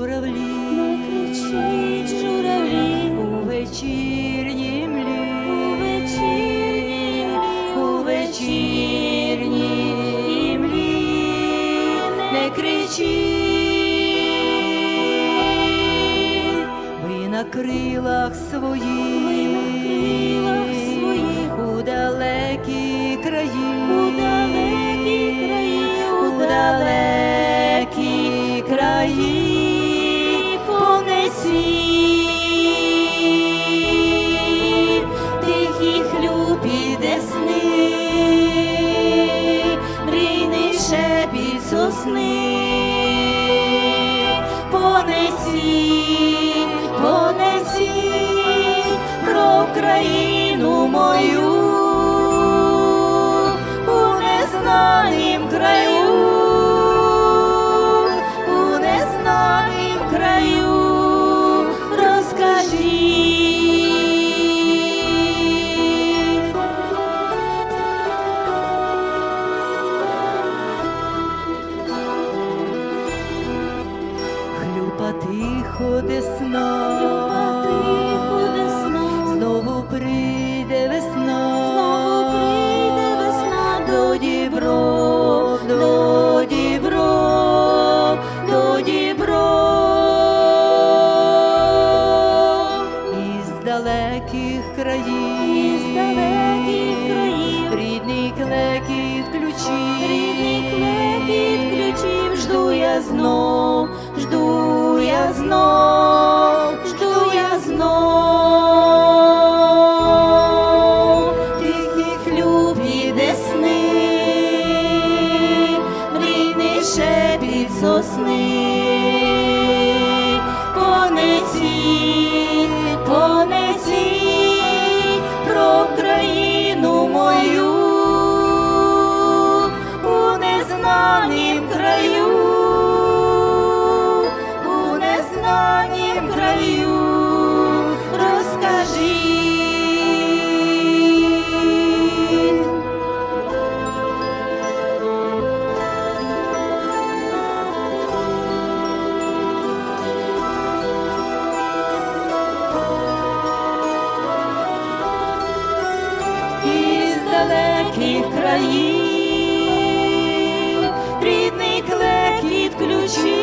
журавлі, не кричить журавлі. У вечірнім лі, у вечірнім, у вечірнім лі, не кричить, ви на крилах своїх, ви у далекі краї, у далекі краї, у далекі краї. Сосни, понесі, понесі про країну мою тихо десна, тихо десна, знову прийде весна, Знову прийде весна до дібров, до дібров, до дібров. Із далеких країв, Із далеких рідний клекіт ключів, рідний клекіт ключів, жду я знов, шепіт сосни, далеких рідний клекіт ключів,